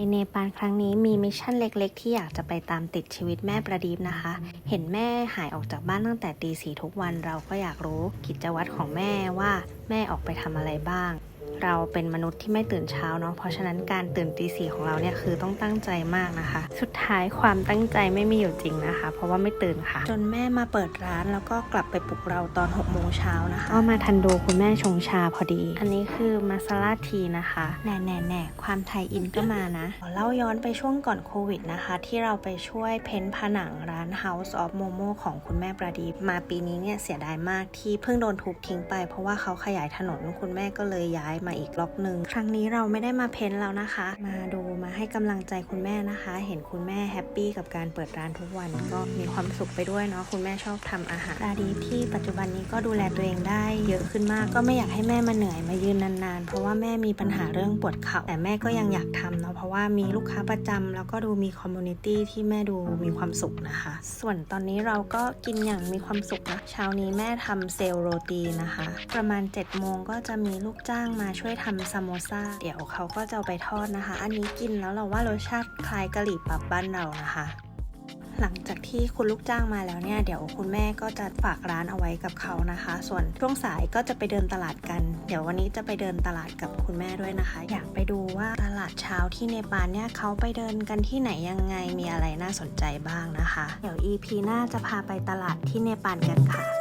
ในเนปาลครั้งนี้มีมิชชั่นเล็ก ๆ ที่อยากจะไปตามติดชีวิตแม่ประดีปนะคะ เห็นแม่หายออกจากบ้านตั้งแต่ตีสี่ทุกวันเราก็อยากรู้กิจวัตรของแม่ว่าแม่ออกไปทำอะไรบ้าง เราเป็นมนุษย์ที่ไม่ตื่นเช้าเนาะเพราะฉะนั้นการตื่นตีสี่ของเราเนี่ยคือต้องตั้งใจมากนะคะ สุดท้ายความตั้งใจไม่มีอยู่จริงนะคะ เพราะว่าไม่ตื่นค่ะ จนแม่มาเปิดร้านแล้วก็กลับไปปลุกเราตอน6กโมงเช้านะคะก็มาทันดูคุณแม่ชงชาพอดี อันนี้คือมาซาลาทีนะคะแน่แน่แน่ความไทยอินก็มานะขอเล่าย้อนไปช่วงก่อนโควิดนะคะ ที่เราไปช่วยเพ้นท์ผนังร้าน House of Momo ของคุณแม่ประดีปมาปีนี้เนี่ยเสียดายมากที่เพิ่งโดนทุบทิ้งไป เพราะว่าเขาขยายถนนคุณแม่ก็เลยย้ายมาอีกล็อกหนึ่งครั้งนี้เราไม่ได้มาเพ้นท์แล้วนะคะ มาดูมาให้กำลังใจคุณแม่นะคะ เห็นคุณแม่แฮปปี้กับการเปิดร้านทุกวันก็มีความสุขไปด้วยเนาะคุณแม่ชอบทำอาหารประดีที่ปัจจุบันนี้ก็ดูแลตัวเองได้ เยอะขึ้นมากก็ไม่อยากให้แม่มาเหนื่อยมายืนนานๆ เพราะว่าแม่มีปัญหาเรื่องปวดเข่าแต่แม่ก็ยังอยากทำเนาะเพราะว่ามีลูกค้าประจำแล้วก็ดูมีคอมมูนิตี้ที่แม่ดูมีความสุขนะคะ ส่วนตอนนี้เราก็กินอย่างมีความสุขนะเช้านี้แม่ทำเซลโรตีนะคะ ประมาณ7จ็ดโมงก็จะมีลูกจ้างมาช่วยทำซามโมซาเดี๋ยวเขาก็จะเอาไปทอดนะคะ อันนี้กินแล้วเราว่ารสชาติคล้ายกะหรี่ปั๊บบ้านเรานะคะ หลังจากที่คุณลูกจ้างมาแล้วเนี่ย เดี๋ยวคุณแม่ก็จะฝากร้านเอาไว้กับเขานะคะ ส่วนช่วงสายก็จะไปเดินตลาดกัน เดี๋ยววันนี้จะไปเดินตลาดกับคุณแม่ด้วยนะคะ อยากไปดูว่าตลาดเช้าที่เนปาลเนี่ยเขาไปเดินกันที่ไหนยังไงมีอะไรน่าสนใจบ้างนะคะ เดี๋ยว EP หน้าจะพาไปตลาดที่เนปาลกันค่ะ